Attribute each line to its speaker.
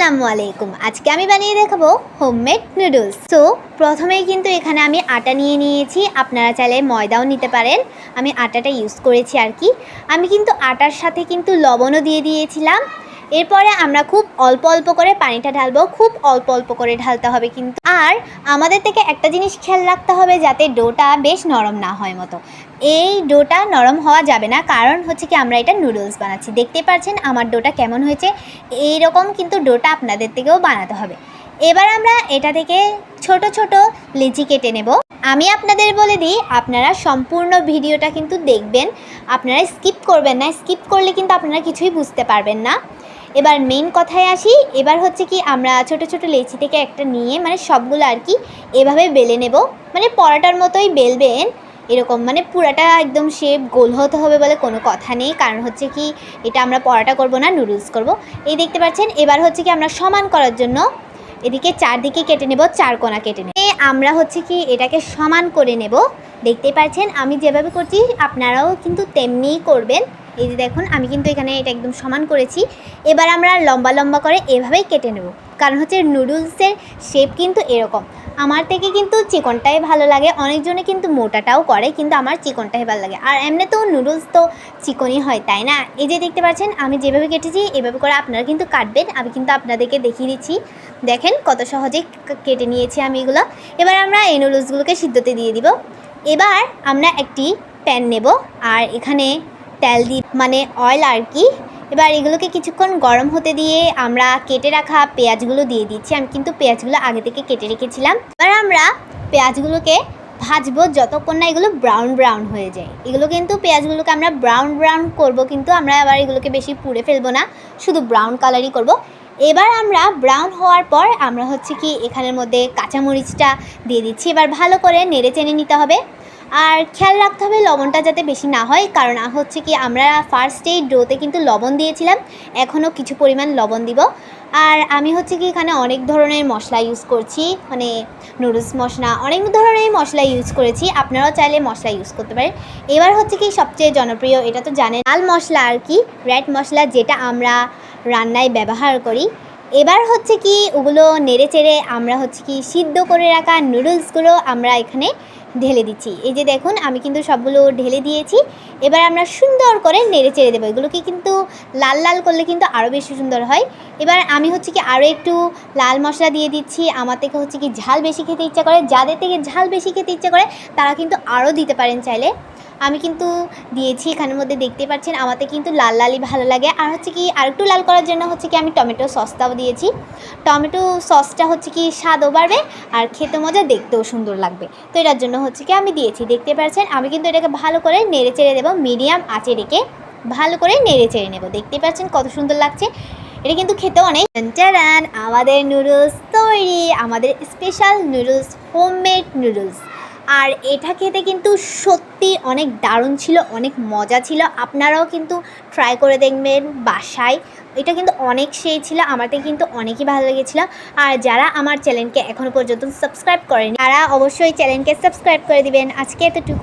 Speaker 1: আসসালামু আলাইকুম। আজকে আমি বানিয়ে দেখাবো হোমমেড নুডলস তো প্রথমেই কিন্তু এখানে আমি আটা নিয়ে নিয়েছি। আপনারা চাইলে ময়দাও নিতে পারেন। আমি আটাটা ইউজ করেছি আর কি। আমি কিন্তু আটার সাথে কিন্তু লবণও দিয়ে দিয়েছিলাম। এরপরে আমরা খুব অল্প অল্প করে পানিটা ঢালবো, খুব অল্প অল্প করে ঢালতে হবে কিন্তু। আর আমাদের থেকে একটা জিনিস খেয়াল রাখতে হবে যাতে ডোটা বেশ নরম না হয় মতো। এই ডোটা নরম হওয়া যাবে না, কারণ হচ্ছে কি আমরা এটা নুডলস বানাচ্ছি। দেখতে পাচ্ছেন আমার ডোটা কেমন হয়েছে এই রকম কিন্তু ডোটা আপনাদের থেকেও বানাতে হবে। এবার আমরা এটা থেকে ছোট ছোট লিচি কেটে নেব। আমি আপনাদের বলে দিই, আপনারা সম্পূর্ণ ভিডিওটা কিন্তু দেখবেন। আপনারা স্কিপ করবেন না, স্কিপ করলে কিন্তু আপনারা কিছুই বুঝতে পারবেন না। এবার মেন কথায় আসি, এবার হচ্ছে কি আমরা ছোট ছোট লেচি থেকে একটা নিয়ে মানে সবগুলো আর কি এভাবে বেলে নেব। মানে পরাটার মতোই বেলবেন, এরকম মানে পুরাটা একদম শেপ গোল হতে হবে বলে কোনো কথা নেই, কারণ হচ্ছে কি এটা আমরা পরাটা করব না নুডলস করব। এই দেখতে পাচ্ছেন, এবার হচ্ছে কি আমরা সমান করার জন্য এদিকে চারদিকে কেটে নেব, চার কোনা কেটে নেব। আমরা হচ্ছে কি এটাকে সমান করে নেব। দেখতেই পাচ্ছেন, আমি যেভাবে করছি, আপনারাও কিন্তু তেমনিই করবেন। এই যে দেখুন, আমি কিন্তু এখানে এটা একদম সমান করেছি। এবার আমরা লম্বা লম্বা করে এভাবেই কেটে নেব। কারণ হচ্ছে নুডলসের শেপ কিন্তু এরকম। আমার থেকে কিন্তু চিকনটাই ভালো লাগে। অনেকজনে কিন্তু মোটাটাও করে, কিন্তু আমার চিকনটাই ভালো লাগে। আর এমনি তো নুডলস তো চিকনই হয়, তাই না? এই যে দেখতে পাচ্ছেন, আমি যেভাবে কেটেছি, এভাবে করে আপনারা কিন্তু কাটবেন। আমি কিন্তু আপনাদেরকে দেখিয়ে দিচ্ছি। দেখেন কত সহজে ক- কেটে নিয়েছি আমি এগুলো। এবার আমরা এই নুডলসগুলোকে সিদ্ধতে দিয়ে দিব। এবার আমরা একটি প্যান নেব। আর এখানে তেল দিই মানে অয়েল আর কি। এবার এগুলোকে কিছুক্ষণ গরম হতে দিয়ে আমরা কেটে রাখা পেঁয়াজগুলো দিয়ে দিচ্ছি। আমি কিন্তু পেঁয়াজগুলো আগে থেকে কেটে রেখেছিলাম। এবার আমরা পেঁয়াজগুলোকে ভাজবো যতক্ষণ না এগুলো ব্রাউন ব্রাউন হয়ে যায়। এগুলো কিন্তু পেঁয়াজগুলোকে আমরা ব্রাউন ব্রাউন করব কিন্তু আমরা আবার এগুলোকে বেশি পুড়ে ফেলব না। শুধু ব্রাউন কালারই করব। এবার আমরা ব্রাউন হওয়ার পর আমরা হচ্ছে কি এখানের মধ্যে কাঁচামরিচটা দিয়ে দিচ্ছি। এবার ভালো করে নেড়ে চেনে নিতে হবে। আর খেয়াল রাখতে হবে লবণটা যাতে বেশি না হয়, কারণ হচ্ছে কি আমরা ফার্স্ট ফার্স্টেই ডোতে কিন্তু লবণ দিয়েছিলাম, এখনও কিছু পরিমাণ লবণ দিব। আর আমি হচ্ছে কি এখানে অনেক ধরনের মশলা ইউজ করছি মানে নুডলস মশলা, অনেক ধরনের মশলা ইউজ করেছি, আপনারাও চাইলে মশলা ইউজ করতে পারেন। এবার হচ্ছে কি সবচেয়ে জনপ্রিয়, এটা তো জানেন, লাল মশলা আর কি রেড মশলা যেটা আমরা রান্নায় ব্যবহার করি এবার হচ্ছে কি ওগুলো নেড়ে চেড়ে আমরা হচ্ছে কি সিদ্ধ করে রাখা নুডলসগুলো আমরা এখানে ঢেলে দিচ্ছি। এই যে দেখুন, আমি কিন্তু সবগুলো ঢেলে দিয়েছি। এবার আমরা সুন্দর করে নেড়ে চেড়ে দেবো। এগুলোকে কিন্তু লাল লাল করলে কিন্তু আরও বেশি সুন্দর হয়। এবার আমি হচ্ছে কি আরও একটু লাল মশলা দিয়ে দিচ্ছি। আমার থেকে হচ্ছে কি ঝাল বেশি খেতে ইচ্ছা করে। যাদের থেকে ঝাল বেশি খেতে ইচ্ছা করে, তারা কিন্তু আরও দিতে পারেন চাইলে। আমি কিন্তু দিয়েছি, এখানের মধ্যে দেখতে পাচ্ছেন, আমাতে কিন্তু লাল লালই ভালো লাগে। আর হচ্ছে কি, আরেকটু লাল করার জন্য হচ্ছে কি, আমি টমেটো সসটাও দিয়েছি। টমেটো সসটা হচ্ছে কি, স্বাদও বাড়বে আর খেতে মজা, দেখতেও সুন্দর লাগবে। তো এটার জন্য হচ্ছে কি, আমি দিয়েছি, দেখতে পাচ্ছেন? আমি কিন্তু এটাকে ভালো করে নেড়ে চেড়ে দেবো, মিডিয়াম আঁচে রেখে ভালো করে নেড়ে চেড়ে নেব। দেখতে পাচ্ছেন কত সুন্দর লাগছে। এটা কিন্তু খেতে অনেক আমাদের নুডলস তৈরি, আমাদের স্পেশাল নুডলস, হোমমেড নুডলস। আর এটা খেতে কিন্তু সত্যি অনেক দারুণ ছিল, অনেক মজা ছিল। আপনারাও কিন্তু ট্রাই করে দেখবেন বাসায়। এটা কিন্তু অনেক সেই ছিল আমাদের কিন্তু অনেকই ভালো লেগেছিলো। আর যারা আমার চ্যানেলকে এখনও পর্যন্ত সাবস্ক্রাইব করেনি, তারা অবশ্যই চ্যানেলকে সাবস্ক্রাইব করে দিবেন। আজকে এতটুকু।